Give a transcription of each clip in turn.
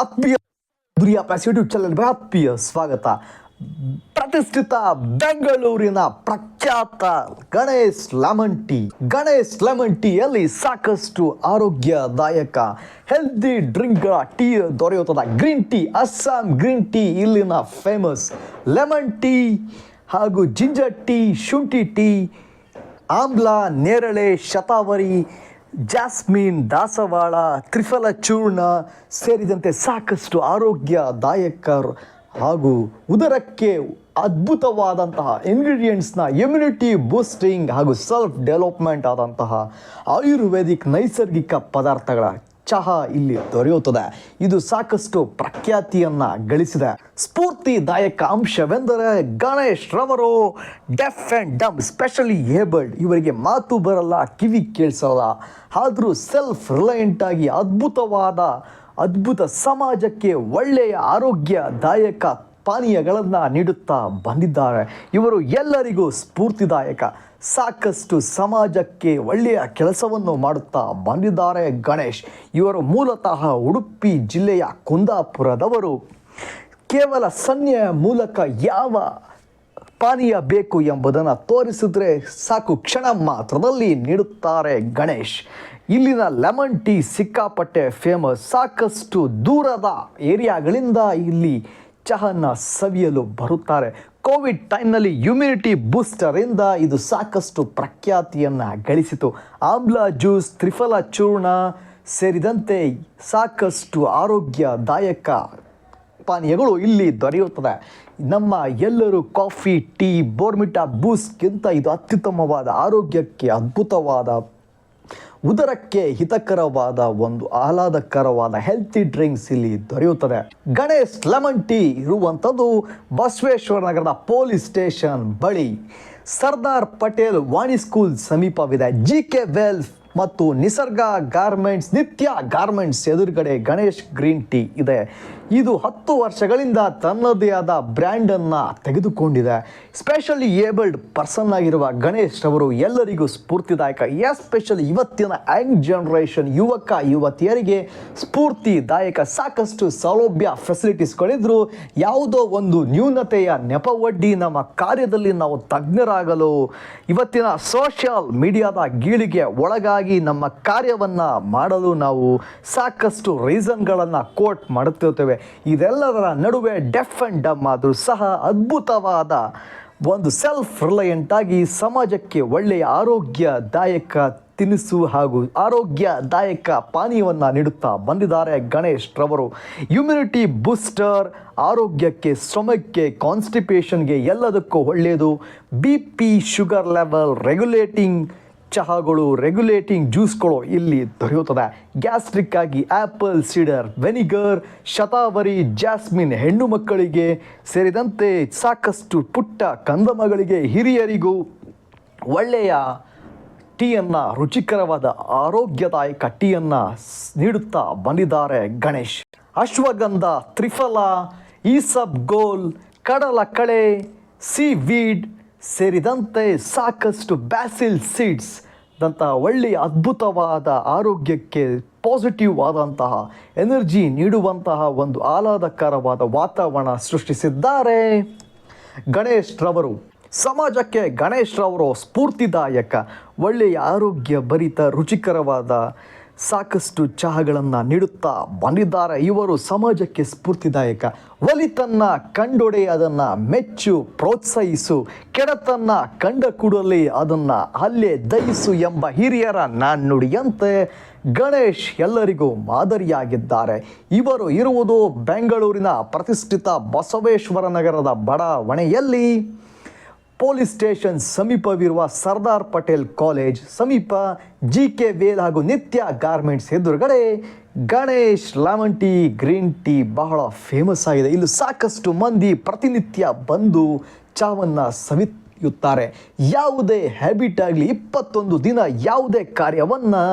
ಆತ್ಮೀಯ ದುರಿಯ ಯೂಟ್ಯೂಬ್ ಚಾನಲ್ಗೆ ಆತ್ಮೀಯ ಸ್ವಾಗತ. ಪ್ರತಿಷ್ಠಿತ ಬೆಂಗಳೂರಿನ ಪ್ರಖ್ಯಾತ Ganesh lemon tea. Ganesh lemon ಟೀಯಲ್ಲಿ ಸಾಕಷ್ಟು ಆರೋಗ್ಯದಾಯಕ ಹೆಲ್ದಿ ಡ್ರಿಂಕ್ಗಳ ಟೀ ದೊರೆಯುತ್ತದೆ. Green tea Assam green tea ಇಲ್ಲಿನ ಫೇಮಸ್ ಲೆಮನ್ ಟೀ ಹಾಗೂ ಜಿಂಜರ್ ಟೀ ಶುಂಠಿ ಟೀ ಆಮ್ಲ, ನೇರಳೆ, ಶತಾವರಿ ಜಾಸ್ಮಿನ್ ದಾಸವಾಳ, ತ್ರಿಫಲ ಚೂರ್ಣ ಸೇರಿದಂತೆ ಸಾಕಷ್ಟು ಆರೋಗ್ಯದಾಯಕ ಹಾಗೂ ಉದರಕ್ಕೆ ಅದ್ಭುತವಾದಂತಹ ಇಂಗ್ರೀಡಿಯೆಂಟ್ಸ್ನ ಇಮ್ಯುನಿಟಿ ಬೂಸ್ಟಿಂಗ್ ಹಾಗೂ ಸೆಲ್ಫ್ ಡೆವಲಪ್ಮೆಂಟ್ ಆದಂತಹ ಆಯುರ್ವೇದಿಕ್ ನೈಸರ್ಗಿಕ ಪದಾರ್ಥಗಳ ಚಹಾ ಇಲ್ಲಿ ದೊರೆಯುತ್ತದೆ. ಇದು ಸಾಕಷ್ಟು ಪ್ರಖ್ಯಾತಿಯನ್ನ ಗಳಿಸಿದೆ. ಸ್ಫೂರ್ತಿದಾಯಕ ಅಂಶವೆಂದರೆ ಗಣೇಶ್ ರವರು deaf and dumb specially abled ಇವರಿಗೆ ಮಾತು ಬರಲ್ಲ, ಕಿವಿ ಕೇಳಿಸಲ್ಲ. ಆದರೂ ಸೆಲ್ಫ್ ರಿಲಯಂಟ್ ಆಗಿ ಅದ್ಭುತವಾದ, ಅದ್ಭುತ ಸಮಾಜಕ್ಕೆ ಒಳ್ಳೆಯ, ಆರೋಗ್ಯದಾಯಕ ಪಾನೀಯಗಳನ್ನು ನೀಡುತ್ತಾ ಬಂದಿದ್ದಾರೆ. ಇವರು ಎಲ್ಲರಿಗೂ ಸ್ಫೂರ್ತಿದಾಯಕ. ಸಾಕಷ್ಟು ಸಮಾಜಕ್ಕೆ ಒಳ್ಳೆಯ ಕೆಲಸವನ್ನು ಮಾಡುತ್ತಾ ಬಂದಿದ್ದಾರೆ ಗಣೇಶ್. ಇವರು ಮೂಲತಃ ಉಡುಪಿ ಜಿಲ್ಲೆಯ ಕುಂದಾಪುರದವರು. ಕೇವಲ ಸನ್ನೆಯ ಮೂಲಕ ಯಾವ ಪಾನೀಯ ಬೇಕು ಎಂಬುದನ್ನು ತೋರಿಸಿದ್ರೆ ಸಾಕು ಕ್ಷಣ ಮಾತ್ರದಲ್ಲಿ ನೀಡುತ್ತಾರೆ ಗಣೇಶ್. ಇಲ್ಲಿನ ಲೆಮನ್ ಟೀ ಸಿಕ್ಕಾಪಟ್ಟೆ ಫೇಮಸ್ ಸಾಕಷ್ಟು ದೂರದ ಏರಿಯಾಗಳಿಂದ ಇಲ್ಲಿ ಚಹನ ಸವಿಯಲು ಬರುತ್ತಾರೆ. ಕೋವಿಡ್ ಟೈಮ್ನಲ್ಲಿ ಇಮ್ಯುನಿಟಿ ಬೂಸ್ಟರಿಂದ ಇದು ಸಾಕಷ್ಟು ಪ್ರಖ್ಯಾತಿಯನ್ನು ಗಳಿಸಿತು. ಆಮ್ಲ ಜ್ಯೂಸ್, ತ್ರಿಫಲ ಚೂರ್ಣ ಸೇರಿದಂತೆ ಸಾಕಷ್ಟು ಆರೋಗ್ಯದಾಯಕ ಪಾನೀಯಗಳು ಇಲ್ಲಿ ದೊರೆಯುತ್ತದೆ. ನಮ್ಮ ಎಲ್ಲರೂ ಕಾಫಿ, ಟೀ, ಬೋರ್ಮಿಟಾ ಬೂಸ್ಟ್ಗಿಂತ ಇದು ಅತ್ಯುತ್ತಮವಾದ, ಆರೋಗ್ಯಕ್ಕೆ ಅದ್ಭುತವಾದ ಉದರಕ್ಕೆ ಹಿತಕರವಾದ ಒಂದು ಆಹ್ಲಾದಕರವಾದ ಹೆಲ್ತಿ ಡ್ರಿಂಕ್ಸ್ ಇಲ್ಲಿ ದೊರೆಯುತ್ತದೆ. ಗಣೇಶ್ ಲೆಮನ್ ಟೀ ಇರುವಂಥದ್ದು ಬಸವೇಶ್ವರ ನಗರದ ಪೊಲೀಸ್ ಸ್ಟೇಷನ್ ಬಳಿ. ಸರ್ದಾರ್ ಪಟೇಲ್ ವಾಣಿ ಸ್ಕೂಲ್ ಸಮೀಪವಿದೆ. ಜಿ ಕೆ ವೆಲ್ಫ್ ಮತ್ತು ನಿಸರ್ಗ ಗಾರ್ಮೆಂಟ್ಸ್ ನಿತ್ಯ ಗಾರ್ಮೆಂಟ್ಸ್ ಎದುರುಗಡೆ ಗಣೇಶ್ ಗ್ರೀನ್ ಟೀ ಇದೆ. ಇದು ಹತ್ತು ವರ್ಷಗಳಿಂದ ತನ್ನದೇ ಆದ ಬ್ರ್ಯಾಂಡನ್ನು ತೆಗೆದುಕೊಂಡಿದೆ. ಸ್ಪೆಷಲಿ ಏಬಲ್ಡ್ ಪರ್ಸನ್ ಆಗಿರುವ ಗಣೇಶ್ ಅವರು ಎಲ್ಲರಿಗೂ ಸ್ಫೂರ್ತಿದಾಯಕ. ಎಸ್ಪೆಷಲಿ ಇವತ್ತಿನ ಯಂಗ್ ಜನರೇಷನ್ ಯುವಕ, ಯುವತಿಯರಿಗೆ ಸ್ಫೂರ್ತಿದಾಯಕ. ಸಾಕಷ್ಟು ಸೌಲಭ್ಯ ಫೆಸಿಲಿಟೀಸ್ಗಳಿದ್ರು ಯಾವುದೋ ಒಂದು ನ್ಯೂನತೆಯ ನೆಪವಡ್ಡಿ ನಮ್ಮ ಕಾರ್ಯದಲ್ಲಿ ನಾವು ತಜ್ಞರಾಗಲು ಇವತ್ತಿನ ಸೋಷಿಯಲ್ ಮೀಡಿಯಾದ ಗೀಳಿಗೆ ಒಳಗಾಗಿ ನಮ್ಮ ಕಾರ್ಯವನ್ನು ಮಾಡಲು ನಾವು ಸಾಕಷ್ಟು ರೀಸನ್ಗಳನ್ನು ಕೋಟ್ ಮಾಡುತ್ತಿರ್ತೇವೆ ಇದೆಲ್ಲದರ ನಡುವೆ ಡೆಫ್ ಆ್ಯಂಡ್ ಡಮ್ ಆದರೂ ಸಹ ಅದ್ಭುತವಾದ ಒಂದು ಸೆಲ್ಫ್ ರಿಲಯಂಟ್ ಆಗಿ ಸಮಾಜಕ್ಕೆ ಒಳ್ಳೆಯ ಆರೋಗ್ಯದಾಯಕ ತಿನಿಸು ಹಾಗೂ ಆರೋಗ್ಯದಾಯಕ ಪಾನೀಯವನ್ನು ನೀಡುತ್ತಾ ಬಂದಿದ್ದಾರೆ ಗಣೇಶ್ ರವರು. ಇಮ್ಯುನಿಟಿ ಬೂಸ್ಟರ್ ಆರೋಗ್ಯಕ್ಕೆ, ಶ್ರಮಕ್ಕೆ ಕಾನ್ಸ್ಟಿಪೇಷನ್ಗೆ ಎಲ್ಲದಕ್ಕೂ ಒಳ್ಳೆಯದು. B P sugar level regulating ಚಹಾಗಳು regulating ಜ್ಯೂಸ್ಗಳು ಇಲ್ಲಿ ದೊರೆಯುತ್ತದೆ. ಗ್ಯಾಸ್ಟ್ರಿಕ್ ಆಗಿ ಆ್ಯಪಲ್ ಸಿಡರ್ ವೆನಿಗರ್ ಶತಾವರಿ ಜಾಸ್ಮಿನ್ ಹೆಣ್ಣು ಮಕ್ಕಳಿಗೆ ಸೇರಿದಂತೆ ಸಾಕಷ್ಟು ಪುಟ್ಟ ಕಂದಮಗಳಿಗೆ ಹಿರಿಯರಿಗೂ ಒಳ್ಳೆಯ ಟೀಯನ್ನು, ರುಚಿಕರವಾದ ಆರೋಗ್ಯದಾಯಕ ಟೀಯನ್ನು ನೀಡುತ್ತಾ ಬಂದಿದ್ದಾರೆ ಗಣೇಶ್. ಅಶ್ವಗಂಧ, ತ್ರಿಫಲ ಈಸಬ್ ಗೋಲ್ ಕಡಲ ಕಳೆ ಸಿ ವೀಡ್ ಸೇರಿದಂತೆ ಸಾಕಷ್ಟು ಬ್ಯಾಸಿಲ್ ಸೀಡ್ಸ್, ದಂತಹ ಒಳ್ಳೆಯ ಅದ್ಭುತವಾದ ಆರೋಗ್ಯಕ್ಕೆ ಪಾಸಿಟಿವ್ ಆದಂತಹ ಎನರ್ಜಿ ನೀಡುವಂತಹ ಒಂದು ಆಹ್ಲಾದಕರವಾದ ವಾತಾವರಣ ಸೃಷ್ಟಿಸಿದ್ದಾರೆ. ಗಣೇಶ್ ರವರು, ಸಮಾಜಕ್ಕೆ ಗಣೇಶ್ ರವರು ಸ್ಫೂರ್ತಿದಾಯಕ, ಒಳ್ಳೆಯ ಆರೋಗ್ಯ ಭರಿತ, ರುಚಿಕರವಾದ ಸಾಕಷ್ಟು ಚಹಾಗಳನ್ನು ನೀಡುತ್ತಾ ಬಂದಿದ್ದಾರೆ. ಇವರು ಸಮಾಜಕ್ಕೆ ಸ್ಫೂರ್ತಿದಾಯಕ. ಒಲಿತನ್ನ ಕಂಡೊಡೆ ಅದನ್ನು ಮೆಚ್ಚು, ಪ್ರೋತ್ಸಾಹಿಸು. ಕೆಡತನ್ನ ಕಂಡ ಕೂಡಲಿ ಅದನ್ನು ಅಲ್ಲೇ ದಯಿಸು ಎಂಬ ಹಿರಿಯರ ನಾಣ್ಣುಡಿಯಂತೆ ಗಣೇಶ್ ಎಲ್ಲರಿಗೂ ಮಾದರಿಯಾಗಿದ್ದಾರೆ. ಇವರು ಇರುವುದು ಬೆಂಗಳೂರಿನ ಪ್ರತಿಷ್ಠಿತ ಬಸವೇಶ್ವರ ನಗರದ ಬಡಾವಣೆಯಲ್ಲಿ. ಪೊಲೀಸ್ ಸ್ಟೇಷನ್ ಸಮೀಪವಿರುವ ಸರ್ದಾರ್ ಪಟೇಲ್ ಕಾಲೇಜ್ ಸಮೀಪ ಜಿ ಕೆ ವೇಲ್ ಹಾಗೂ ನಿತ್ಯ ಗಾರ್ಮೆಂಟ್ಸ್ ಎದುರುಗಡೆ Ganesh lemon tea green tea ಬಹಳ ಫೇಮಸ್ ಆಗಿದೆ. ಇಲ್ಲಿ ಸಾಕಷ್ಟು ಮಂದಿ ಪ್ರತಿನಿತ್ಯ ಬಂದು ಚಾವನ್ನು ಸವಿಯುತ್ತಾರೆ. ಯಾವುದೇ ಹ್ಯಾಬಿಟ್ ಆಗಲಿ ಇಪ್ಪತ್ತೊಂದು ದಿನ ಯಾವುದೇ ಕಾರ್ಯವನ್ನು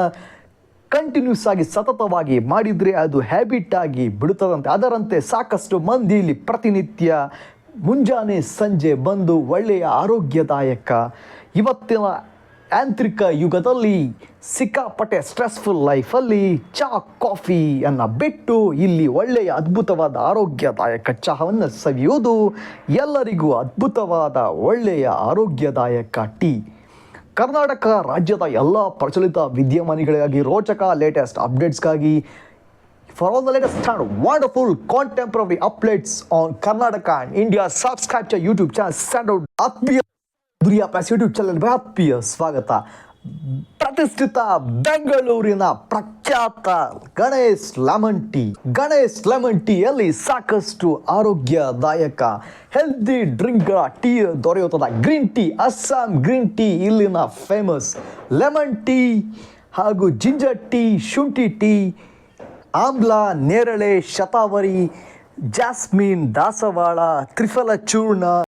ಕಂಟಿನ್ಯೂಸ್ ಆಗಿ ಸತತವಾಗಿ ಮಾಡಿದರೆ ಅದು ಹ್ಯಾಬಿಟ್ ಆಗಿ ಬಿಡುತ್ತದಂತೆ. ಅದರಂತೆ ಸಾಕಷ್ಟು ಮಂದಿ ಇಲ್ಲಿ ಪ್ರತಿನಿತ್ಯ ಮುಂಜಾನೆ ಸಂಜೆ ಬಂದು ಒಳ್ಳೆಯ ಆರೋಗ್ಯದಾಯಕ ಇವತ್ತಿನ ಯಾಂತ್ರಿಕ ಯುಗದಲ್ಲಿ ಸಿಕ್ಕಾಪಟ್ಟೆ ಸ್ಟ್ರೆಸ್ಫುಲ್ ಲೈಫಲ್ಲಿ ಚಾ ಕಾಫಿಯನ್ನು ಬಿಟ್ಟು ಇಲ್ಲಿ ಒಳ್ಳೆಯ ಅದ್ಭುತವಾದ ಆರೋಗ್ಯದಾಯಕ ಚಹಾವನ್ನು ಸವಿಯುವುದು ಎಲ್ಲರಿಗೂ ಅದ್ಭುತವಾದ ಒಳ್ಳೆಯ ಆರೋಗ್ಯದಾಯಕ ಟೀ. ಕರ್ನಾಟಕ ರಾಜ್ಯದ ಎಲ್ಲ ಪ್ರಚಲಿತ ವಿದ್ಯಮಾನಿಗಳಿಗಾಗಿ ರೋಚಕ ಲೇಟೆಸ್ಟ್ ಅಪ್ಡೇಟ್ಸ್ಗಾಗಿ for all the latest and wonderful contemporary updates on Karnataka and India subscribe to YouTube channel stand out ಆತ್ಮೀಯ ದುರಿಯಾ ಪ್ಲಸ್ ಯೂಟ್ಯೂಬ್ ಚಾನಲ್ ಆತ್ಮೀಯ ಸ್ವಾಗತ ಪ್ರತಿಷ್ಠಿತ ಬೆಂಗಳೂರಿನ ಪ್ರಖ್ಯಾತ Ganesh lemon tea Ganesh lemon ಟೀಯಲ್ಲಿ ಸಾಕಷ್ಟು ಆರೋಗ್ಯದಾಯಕ ಹೆಲ್ದಿ ಡ್ರಿಂಕ್ ಟೀ ದೊರೆಯುತ್ತದೆ. Green tea Assam green tea ಇಲ್ಲಿನ ಫೇಮಸ್ ಲೆಮನ್ ಟೀ ಹಾಗೂ ಜಿಂಜರ್ ಟೀ ಶುಂಠಿ ಟೀ ಆಮ್ಲ ನೇರಳೆ ಶತಾವರಿ ಜಾಸ್ಮಿನ್ ದಾಸವಾಳ ತ್ರಿಫಲ ಚೂರ್ಣ